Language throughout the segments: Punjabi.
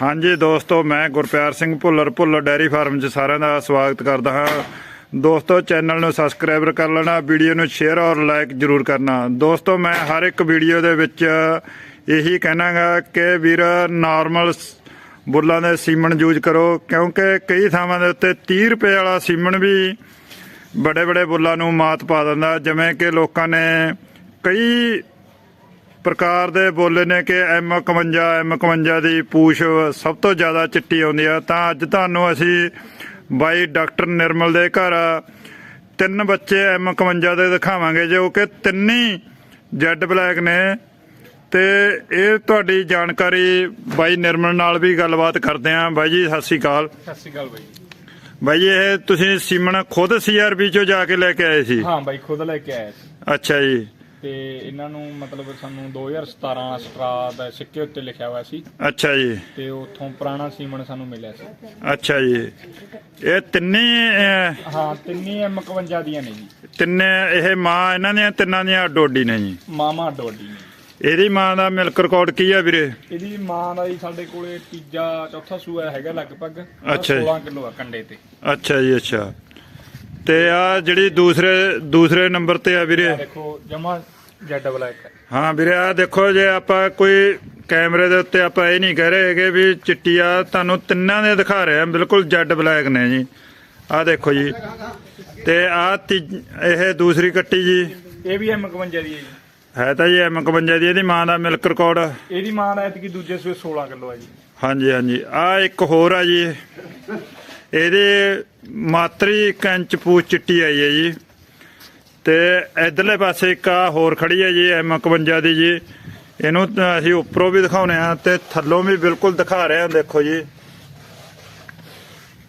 ਹਾਂਜੀ ਦੋਸਤੋ, ਮੈਂ ਗੁਰਪਿਆਰ ਸਿੰਘ ਭੁੱਲਰ ਭੁੱਲਰ ਡੈਰੀ ਫਾਰਮ 'ਚ ਸਾਰਿਆਂ ਦਾ ਸਵਾਗਤ ਕਰਦਾ ਹਾਂ। ਦੋਸਤੋ, ਚੈਨਲ ਨੂੰ ਸਬਸਕ੍ਰਾਈਬ ਕਰ ਲੈਣਾ, ਵੀਡੀਓ ਨੂੰ ਸ਼ੇਅਰ ਔਰ ਲਾਈਕ ਜਰੂਰ ਕਰਨਾ। ਦੋਸਤੋ, ਮੈਂ ਹਰ ਇੱਕ ਵੀਡੀਓ ਦੇ ਵਿੱਚ ਇਹੀ ਕਹਿਣਾਗਾ ਕਿ ਵੀਰ ਨਾਰਮਲ ਬੁੱਲਾਂ ਦੇ ਸੀਮਨ ਯੂਜ਼ ਕਰੋ, ਕਿਉਂਕਿ ਕਈ ਥਾਵਾਂ ਦੇ ਉੱਤੇ 30 ਰੁਪਏ ਵਾਲਾ ਸੀਮਨ ਵੀ ਬੜੇ ਬੜੇ ਬੁੱਲਾਂ ਨੂੰ ਮਾਤ ਪਾ ਦਿੰਦਾ। ਜਿਵੇਂ ਕਿ ਲੋਕਾਂ ਨੇ ਕਈ ਪ੍ਰਕਾਰ ਦੇ ਬੋਲੇ ਨੇ ਕਿ M51 M51 ਦੀ ਪੂਛ ਸਭ ਤੋਂ ਜ਼ਿਆਦਾ ਚਿੱਟੀ ਆਉਂਦੀ ਆ। ਤਾਂ ਅੱਜ ਤੁਹਾਨੂੰ ਅਸੀਂ ਬਾਈ ਡਾਕਟਰ ਨਿਰਮਲ ਦੇ ਘਰ ਤਿੰਨ ਬੱਚੇ M51 ਦੇ ਦਿਖਾਵਾਂਗੇ ਜੋ ਕਿ ਤਿੰਨੀ ਜੈਡ ਬਲੈਕ ਨੇ। ਤੇ ਇਹ ਤੁਹਾਡੀ ਜਾਣਕਾਰੀ ਬਾਈ ਨਿਰਮਲ ਨਾਲ ਵੀ ਗੱਲਬਾਤ ਕਰਦੇ ਆਂ। ਬਾਈ ਜੀ ਸਤਿ ਸ਼੍ਰੀ ਅਕਾਲ। ਸਤਿ ਸ਼੍ਰੀ ਅਕਾਲ ਬਾਈ ਬਾਈ ਇਹ ਤੁਸੀਂ ਸੀਮਨ ਖੁਦ ਸੀਆਰਬੀ ਚੋਂ ਜਾ ਕੇ ਲੈ ਕੇ ਆਏ ਸੀ? ਹਾਂ ਬਾਈ ਖੁਦ ਲੈ ਕੇ ਆਇਆ ਸੀ। ਅੱਛਾ ਜੀ। ਤੇ ਇਹਨਾਂ ਨੂੰ ਮਤਲਬ ਸਾਨੂੰ 2017 ਸਟਰਾ ਦਾ ਸਿੱਕੇ ਉੱਤੇ ਲਿਖਿਆ ਹੋਇਆ ਸੀ। ਅੱਛਾ ਜੀ। ਤੇ ਉੱਥੋਂ ਪੁਰਾਣਾ ਸੀਮਨ ਸਾਨੂੰ ਮਿਲਿਆ ਸੀ। ਅੱਛਾ ਜੀ। ਇਹ ਤਿੰਨੇ ਅਹ, ਹਾਂ ਤਿੰਨੇ M51 ਦੀਆਂ ਨੇ ਜੀ। ਤਿੰਨੇ ਇਹ ਮਾਂ ਇਹਨਾਂ ਦੀਆਂ ਤਿੰਨਾਂ ਦੀਆਂ ਡੋਡੀ ਨੇ ਜੀ? ਮਾਮਾ ਡੋਡੀ ਨੇ। ਇਹਦੀ ਮਾਂ ਦਾ ਮਿਲਕ ਰਿਕਾਰਡ ਕੀ ਆ ਵੀਰੇ? ਇਹਦੀ ਮਾਂ ਦਾ ਜੀ ਸਾਡੇ ਕੋਲੇ ਤੀਜਾ ਚੌਥਾ ਸੂਆ ਹੈਗਾ ਲਗਭਗ। ਅੱਛਾ ਜੀ। 16 ਕਿਲੋ ਆ ਕੰਡੇ ਤੇ। ਅੱਛਾ ਜੀ ਅੱਛਾ। ਤੇ ਆ ਜਿਹੜੀ ਦੂਸਰੇ ਦੂਸਰੇ ਨੰਬਰ ਤੇ ਆ ਵੀਰੇ। ਆਹ ਦੇਖੋ ਜਮਾ ਜੈਡ ਬਲੈਕ ਹੈ। ਹਾਂ ਵੀਰੇ ਆ ਦੇਖੋ ਜੇ ਆਪਾਂ ਕੋਈ ਕੈਮਰੇ ਦੇ ਉੱਤੇ ਆਪਾਂ ਇਹ ਨਹੀਂ ਕਹਿ ਰਹੇ ਹੈਗੇ ਵੀ ਚਿੱਟੀ ਆ ਤੁਹਾਨੂੰ ਤਿੰਨਾਂ ਦੇ ਦਿਖਾ ਰਹੇ ਆ ਬਿਲਕੁਲ ਜੈਡ ਬਲੈਕ ਨੇ ਜੀ। ਆ ਦੇਖੋ ਜੀ। ਤੇ ਆ ਇਹ ਦੂਸਰੀ ਕੱਟੀ ਜੀ। ਇਹ ਵੀ M51 ਦੀ ਹੈ ਜੀ। ਹੈ ਤਾਂ ਜੀ M51 ਦੀ ਇਹਦੀ ਮਾਂ ਦਾ ਮਿਲਕ ਰਿਕਾਰਡ ਇਹਦੀ ਮਾਂ ਦਾ ਐਤਕੀ ਦੂਜੇ ਸੂਏ 16 ਕਿਲੋ ਹੈ ਜੀ। ਹਾਂਜੀ ਹਾਂਜੀ। ਆ ਇੱਕ ਹੋਰ ਆ ਜੀ। ਇਹਦੇ ਮਾਤਰੀ ਇੱਕ ਇੰਚ ਪੂਛ ਚਿੱਟੀ ਆਈ ਹੈ ਜੀ। ਤੇ ਇਧਰਲੇ ਪਾਸੇ ਇੱਕ ਆ ਹੋਰ ਖੜੀ ਹੈ ਜੀ M51 ਦੀ ਜੀ। ਇਹਨੂੰ ਅਸੀਂ ਉੱਪਰੋਂ ਵੀ ਦਿਖਾਉਨੇ ਆ ਤੇ ਥੱਲੋਂ ਵੀ ਬਿਲਕੁਲ ਦਿਖਾ ਰਹੇ ਆ, ਦੇਖੋ ਜੀ।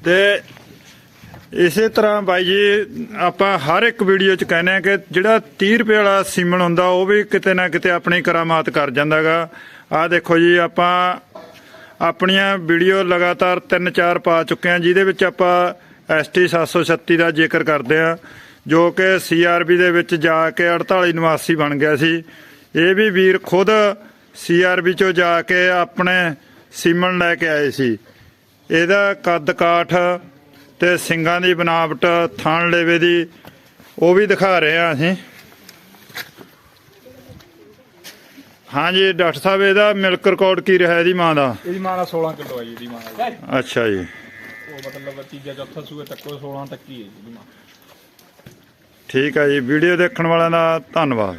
ਤੇ ਇਸੇ ਤਰ੍ਹਾਂ ਬਾਈ ਜੀ, ਆਪਾਂ ਹਰ ਇੱਕ ਵੀਡੀਓ 'ਚ ਕਹਿੰਦੇ ਆ ਕਿ ਜਿਹੜਾ 30 ਰੁਪਏ ਵਾਲਾ ਸੀਮਨ ਹੁੰਦਾ, ਉਹ ਵੀ ਕਿਤੇ ਨਾ ਕਿਤੇ ਆਪਣੀ ਕਰਾਮਾਤ ਕਰ ਜਾਂਦਾਗਾ। ਆ ਦੇਖੋ ਜੀ, ਆਪਾਂ ਆਪਣੀਆਂ ਵੀਡੀਓ ਲਗਾਤਾਰ 3-4 ਪਾ ਚੁੱਕੇ ਆ, ਜਿਹਦੇ ਵਿੱਚ ਆਪਾਂ ST 736 ਦਾ ਜ਼ਿਕਰ ਕਰਦੇ ਆ ਜੋ ਕਿ CRB ਦੇ ਵਿੱਚ ਜਾ ਕੇ 48 ਨਿਵਾਸੀ ਬਣ ਗਿਆ ਸੀ। ਇਹ ਵੀ ਵੀਰ ਖੁਦ CRB ਚੋਂ ਜਾ ਕੇ ਆਪਣੇ ਸੀਮਨ ਲੈ ਕੇ ਆਏ ਸੀ। ਇਹਦਾ ਕੱਦ ਕਾਠ ਤੇ ਸਿੰਗਾਂ ਦੀ ਬਨਾਵਟ ਥਣ ਲੇਵੇ ਦੀ ਉਹ ਵੀ ਦਿਖਾ ਰਹੇ ਆ ਅਸੀਂ। ਹਾਂਜੀ ਡਾਕਟਰ ਸਾਹਿਬ ਇਹਦਾ ਮਿਲਕ ਰਿਕਾਰਡ ਕੀ ਰਿਹਾ ਇਹਦੀ ਮਾਂ ਦਾ? ਇਹਦੀ ਮਾਂ ਦਾ 16 ਕਿਲੋ ਹੈ ਜੀ ਇਹਦੀ ਮਾਂ ਦਾ। ਅੱਛਾ ਜੀ। ਉਹ ਮਤਲਬ ਤੀਜਾ ਚੌਥਾ ਸੂਏ ਤੱਕ 16 ਤੱਕ ਹੀ ਹੈ ਜੀ ਮਾਂ ਠੀਕ ਹੈ ਜੀ, ਵੀਡੀਓ ਦੇਖਣ ਵਾਲਿਆਂ ਦਾ ਧੰਨਵਾਦ।